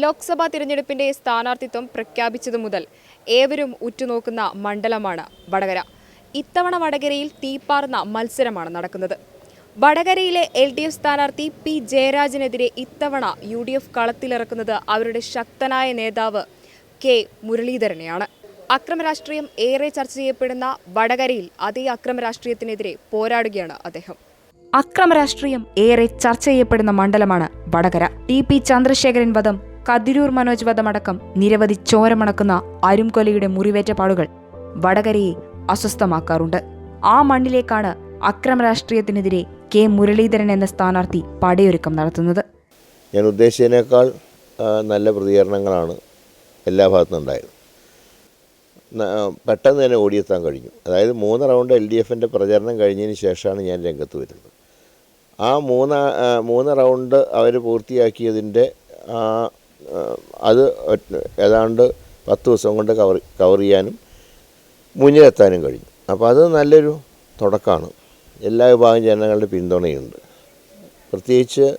ലോക്സഭാ തിരഞ്ഞെടുപ്പിന്റെ സ്ഥാനാർത്ഥിത്വം പ്രഖ്യാപിച്ചതു മുതൽ ഏവരും ഉറ്റുനോക്കുന്ന മണ്ഡലമാണ് വടകര. ഇത്തവണ വടകരയിൽ തീപ്പാർന്ന മത്സരമാണ് നടക്കുന്നത്. വടകരയിലെ എൽ ഡി എഫ് സ്ഥാനാർത്ഥി പി ജയരാജനെതിരെ ഇത്തവണ യു ഡി എഫ് കളത്തിലിറക്കുന്നത് അവരുടെ ശക്തനായ നേതാവ് കെ മുരളീധരനെയാണ്. അക്രമരാഷ്ട്രീയം ഏറെ ചർച്ച ചെയ്യപ്പെടുന്ന വടകരയിൽ അതേ അക്രമരാഷ്ട്രീയത്തിനെതിരെ പോരാടുകയാണ് അദ്ദേഹം. അക്രമരാഷ്ട്രീയം ഏറെ ചർച്ച ചെയ്യപ്പെടുന്ന മണ്ഡലമാണ് വടകര. ടി പി ചന്ദ്രശേഖരൻ വധം കതിരൂർ മനോജ് വധമടക്കം നിരവധി ചോരമണക്കുന്ന അരുംകൊലയുടെ മുറിവേറ്റ പാടുകൾ വടകരയെ അസ്വസ്ഥമാക്കാറുണ്ട്. ആ മണ്ണിലേക്കാണ് അക്രമ രാഷ്ട്രീയത്തിനെതിരെ കെ മുരളീധരൻ എന്ന സ്ഥാനാർത്ഥി പടയൊരുക്കം നടത്തുന്നത്. ഞാൻ ഉദ്ദേശിച്ചതിനേക്കാൾ നല്ല പ്രതികരണങ്ങളാണ് എല്ലാ ഭാഗത്തും ഉണ്ടായത്. പെട്ടെന്ന് തന്നെ ഓടിയെത്താൻ കഴിഞ്ഞു. അതായത് മൂന്ന് റൗണ്ട് എൽ ഡി എഫിന്റെ പ്രചരണം കഴിഞ്ഞതിന് ശേഷമാണ് ഞാൻ രംഗത്ത് വരുന്നത്. ആ മൂന്ന് മൂന്ന് റൗണ്ട് അവർ പൂർത്തിയാക്കിയതിന്റെ ആ, അത് ഏതാണ്ട് പത്ത് ദിവസം കൊണ്ട് കവർ കവർ ചെയ്യാനും മുന്നിലെത്താനും കഴിഞ്ഞു. അപ്പോൾ അത് നല്ലൊരു തുടക്കമാണ് എല്ലാ വിഭാഗം ജനങ്ങളുടെ പിന്തുണയുണ്ട്. പ്രത്യേകിച്ച്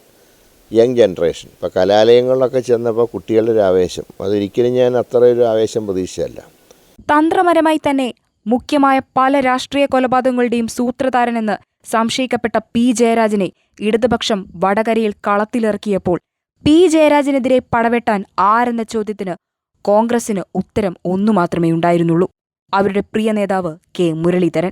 യങ് ജനറേഷൻ. ഇപ്പോൾ കലാലയങ്ങളിലൊക്കെ ചെന്നപ്പോൾ കുട്ടികളുടെ ഒരു ആവേശം. അതൊരിക്കലും ഞാൻ അത്ര ഒരു ആവേശം പ്രതീക്ഷിച്ചല്ല തന്ത്രപരമായി തന്നെ മുഖ്യമായ പല രാഷ്ട്രീയ കൊലപാതകങ്ങളുടെയും സൂത്രധാരനെന്ന് സംശയിക്കപ്പെട്ട പി ജയരാജനെ ഇടതുപക്ഷം വടകരയിൽ കളത്തിലിറക്കിയപ്പോൾ പി. ജയരാജനെതിരെ പടവെട്ടാൻ ആരെന്ന ചോദ്യത്തിന് കോൺഗ്രസിന് ഉത്തരം ഒന്നു മാത്രമേ ഉണ്ടായിരുന്നുള്ളൂ. അവരുടെ പ്രിയ നേതാവ് കെ. മുരളീധരൻ.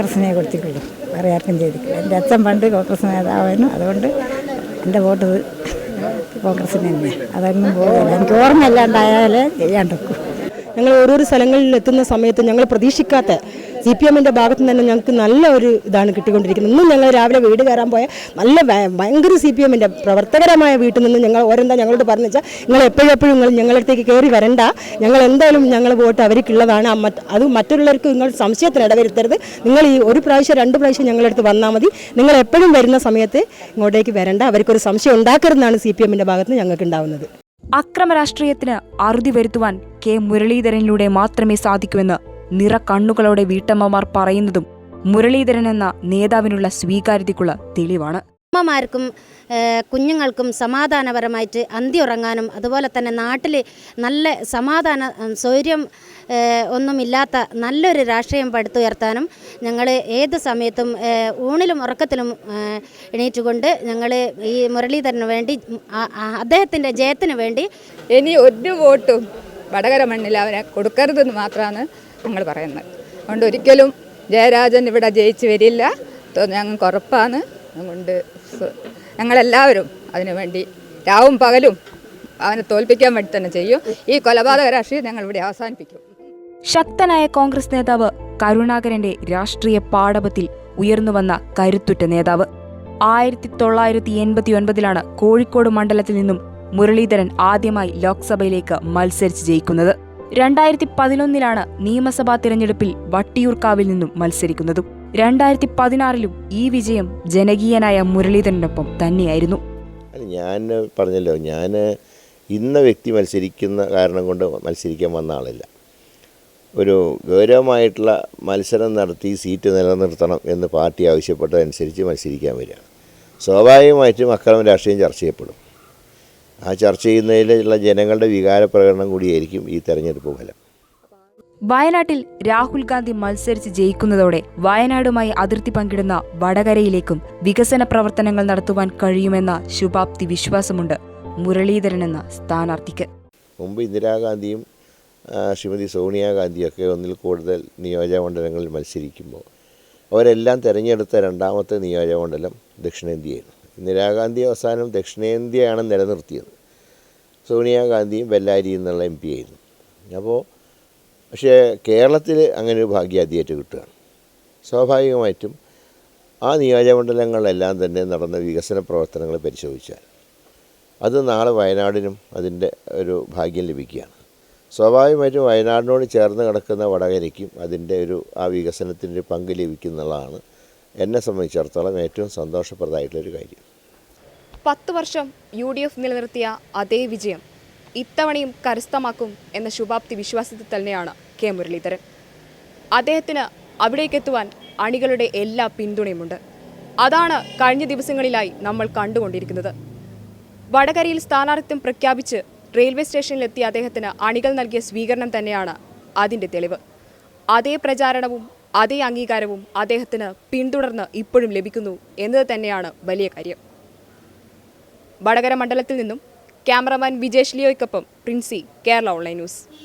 കോൺഗ്രസിനെ കൊടുത്തിട്ടുള്ളൂ. വേറെ ആർക്കും ചെയ്തിട്ടില്ല. എന്റെ അച്ഛൻ പണ്ട് കോൺഗ്രസ് നേതാവായിരുന്നു. അതുകൊണ്ട് എന്റെ വോട്ട് കോൺഗ്രസിന് തന്നെയാണ് അതൊന്നും പോകില്ല എനിക്ക് ഓർമ്മയില്ലാണ്ടായാലേ ചെയ്യാണ്ടിരിക്കും ഞങ്ങൾ ഓരോരോ സ്ഥലങ്ങളിൽ എത്തുന്ന സമയത്ത് ഞങ്ങൾ പ്രതീക്ഷിക്കാത്ത സി പി എമ്മിന്റെ ഭാഗത്തു നിന്ന് തന്നെ ഞങ്ങൾക്ക് നല്ല ഒരു ഇതാണ് കിട്ടിക്കൊണ്ടിരിക്കുന്നത്. ഇന്നും ഞങ്ങൾ രാവിലെ വീട് കയറാൻ പോയ നല്ല ഭയ- ഭയങ്കര സി പി എമ്മിന്റെ പ്രവർത്തകരമായ വീട്ടിൽ നിന്ന് ഞങ്ങൾ ഓരെന്താ ഞങ്ങളോട് പറഞ്ഞു വെച്ചാൽ നിങ്ങൾ എപ്പോഴും നിങ്ങൾ ഞങ്ങളടുത്തേക്ക് കയറി വരണ്ട. ഞങ്ങൾ എന്തായാലും ഞങ്ങൾ വോട്ട് അവർക്കുള്ളതാണ്. അത് മറ്റുള്ളവർക്ക് നിങ്ങൾ സംശയത്തിന് ഇടവരുത്തരുത്. നിങ്ങൾ ഈ ഒരു പ്രാവശ്യം രണ്ട് പ്രാവശ്യം ഞങ്ങളടുത്ത് വന്നാൽ മതി. നിങ്ങൾ എപ്പോഴും വരുന്ന സമയത്ത് ഇങ്ങോട്ടേക്ക് വരണ്ട. അവർക്കൊരു സംശയം ഉണ്ടാക്കരുതെന്നാണ് സി പി എമ്മിന്റെ ഭാഗത്ത് ഞങ്ങൾക്ക് ഉണ്ടാവുന്നത്. അക്രമ രാഷ്ട്രീയത്തിന് അറുതി വരുത്തുവാൻ കെ മുരളീധരനിലൂടെ മാത്രമേ സാധിക്കൂവെന്ന് നിറ കണ്ണുകളോടെ വീട്ടമ്മമാർ പറയുന്നതും മുരളീധരൻ എന്ന നേതാവിനുള്ള സ്വീകാര്യതയ്ക്കുള്ള തെളിവാണ്. അമ്മമാർക്കും കുഞ്ഞുങ്ങൾക്കും സമാധാനപരമായിട്ട് അന്തി ഉറങ്ങാനും അതുപോലെ തന്നെ നാട്ടിൽ നല്ല സമാധാന സൗര്യം ഒന്നുമില്ലാത്ത നല്ലൊരു രാഷ്ട്രീയം പടുത്തുയർത്താനും ഞങ്ങൾ ഏത് സമയത്തും ഊണിലും ഉറക്കത്തിലും എണീറ്റുകൊണ്ട് ഞങ്ങൾ ഈ മുരളീധരന് വേണ്ടി അദ്ദേഹത്തിന്റെ ജയത്തിന് വേണ്ടി ഇനി ഒരു വോട്ടും വടകര മണ്ണിൽ അവനെ കൊടുക്കരുതെന്ന് മാത്രമാണ് ഞങ്ങൾ പറയുന്നത്. അതുകൊണ്ട് ഒരിക്കലും ജയരാജൻ ഇവിടെ ജയിച്ചു വരില്ല. ഞങ്ങൾക്ക് ഉറപ്പാണ്. അതുകൊണ്ട് ഞങ്ങളെല്ലാവരും അതിനുവേണ്ടി രാവും പകലും അവനെ തോൽപ്പിക്കാൻ വേണ്ടി തന്നെ ചെയ്യും. ഈ കൊലപാതക രാഷ്ട്രീയം ഞങ്ങൾ ഇവിടെ അവസാനിപ്പിക്കും. ശക്തനായ കോൺഗ്രസ് നേതാവ് കരുണാകരന്റെ രാഷ്ട്രീയ പാടവത്തിൽ ഉയർന്നുവന്ന കരുത്തുറ്റ നേതാവ്. ആയിരത്തി തൊള്ളായിരത്തി എൺപത്തി ഒൻപതിലാണ് കോഴിക്കോട് മണ്ഡലത്തിൽ നിന്നും മുരളീധരൻ ആദ്യമായി ലോക്സഭയിലേക്ക് മത്സരിച്ച് ജയിക്കുന്നത്. രണ്ടായിരത്തി പതിനൊന്നിലാണ് നിയമസഭാ തിരഞ്ഞെടുപ്പിൽ വട്ടിയൂർക്കാവിൽ നിന്നും മത്സരിക്കുന്നതും. രണ്ടായിരത്തി പതിനാറിലും ഈ വിജയം ജനകീയനായ മുരളീധരനൊപ്പം തന്നെയായിരുന്നു. ഞാൻ പറഞ്ഞല്ലോ ഞാൻ ഇന്ന വ്യക്തി മത്സരിക്കുന്ന കാരണം കൊണ്ട് മത്സരിക്കാൻ വന്ന ആളല്ല. ഒരു ഗൗരവമായിട്ടുള്ള മത്സരം നടത്തി സീറ്റ് നിലനിർത്തണം എന്ന് പാർട്ടി ആവശ്യപ്പെട്ടതനുസരിച്ച് മത്സരിക്കാൻ വരികയാണ്. സ്വാഭാവികമായിട്ടും അക്രമ രാഷ്ട്രീയം ചർച്ച ചെയ്യപ്പെടും. ആ ചർച്ച ചെയ്യുന്നതിലുള്ള ജനങ്ങളുടെ വികാര പ്രകടനം കൂടിയായിരിക്കും ഈ തെരഞ്ഞെടുപ്പ് ഫലം. വയനാട്ടിൽ രാഹുൽ ഗാന്ധി മത്സരിച്ച് ജയിക്കുന്നതോടെ വയനാടുമായി അതിർത്തി പങ്കിടുന്ന വടകരയിലേക്കും വികസന പ്രവർത്തനങ്ങൾ നടത്തുവാൻ കഴിയുമെന്ന ശുഭാപ്തി വിശ്വാസമുണ്ട് മുരളീധരൻ എന്ന സ്ഥാനാർത്ഥിക്ക്. മുമ്പ് ഇന്ദിരാഗാന്ധിയും ശ്രീമതി സോണിയാഗാന്ധിയൊക്കെ ഒന്നിൽ കൂടുതൽ നിയോജകമണ്ഡലങ്ങളിൽ മത്സരിക്കുമ്പോൾ അവരെല്ലാം തിരഞ്ഞെടുത്ത രണ്ടാമത്തെ നിയോജകമണ്ഡലം ദക്ഷിണേന്ത്യയായിരുന്നു. ഇന്ദിരാഗാന്ധി അവസാനം ദക്ഷിണേന്ത്യയാണ് നിലനിർത്തിയത്. സോണിയാഗാന്ധിയും ബെല്ലാരി എന്നുള്ള എം പി ആയിരുന്നു. അപ്പോൾ പക്ഷേ കേരളത്തിൽ അങ്ങനെ ഒരു ഭാഗ്യ ആദ്യമായിട്ട് കിട്ടുകയാണ്. സ്വാഭാവികമായിട്ടും ആ നിയോജകമണ്ഡലങ്ങളിലെല്ലാം തന്നെ നടന്ന വികസന പ്രവർത്തനങ്ങൾ പരിശോധിച്ചാൽ അത് നാളെ വയനാടിനും അതിന്റെ ഒരു ഭാഗ്യം ലഭിക്കുകയാണ്. സ്വാഭാവികമായിട്ടും വയനാടിനോട് ചേർന്ന് കിടക്കുന്ന വടകരയ്ക്കും അതിന്റെ ഒരു ആ വികസനത്തിന്റെ പങ്ക് ലഭിക്കുന്നുള്ളതാണ് എന്നെ സംബന്ധിച്ചിടത്തോളം ഏറ്റവും സന്തോഷപ്രദമായിട്ടുള്ളൊരു കാര്യം. പത്ത് വർഷം യു ഡി എഫ് നിലനിർത്തിയ അതേ വിജയം ഇത്തവണയും കരസ്ഥമാക്കും എന്ന ശുഭാപ്തി വിശ്വാസത്തിൽ തന്നെയാണ് കെ മുരളീധരൻ. അദ്ദേഹത്തിന് അവിടേക്കെത്തുവാൻ അണികളുടെ എല്ലാ പിന്തുണയുമുണ്ട്. അതാണ് കഴിഞ്ഞ ദിവസങ്ങളിലായി നമ്മൾ കണ്ടുകൊണ്ടിരിക്കുന്നത്. വടകരയിൽ സ്ഥാനാർത്ഥ്യം പ്രഖ്യാപിച്ച് റെയിൽവേ സ്റ്റേഷനിലെത്തിയ അദ്ദേഹത്തിന് അണികൾ നൽകിയ സ്വീകരണം തന്നെയാണ് അതിന്റെ തെളിവ്. അതേ പ്രചാരണവും അതേ അംഗീകാരവും അദ്ദേഹത്തിന് പിന്തുടർന്ന് ഇപ്പോഴും ലഭിക്കുന്നു എന്നത് തന്നെയാണ് വലിയ കാര്യം. വടകര മണ്ഡലത്തിൽ നിന്നും ക്യാമറമാൻ വിജേഷ് ലിയോയ്ക്കൊപ്പം പ്രിൻസി കേരള ഓൺലൈൻ ന്യൂസ്.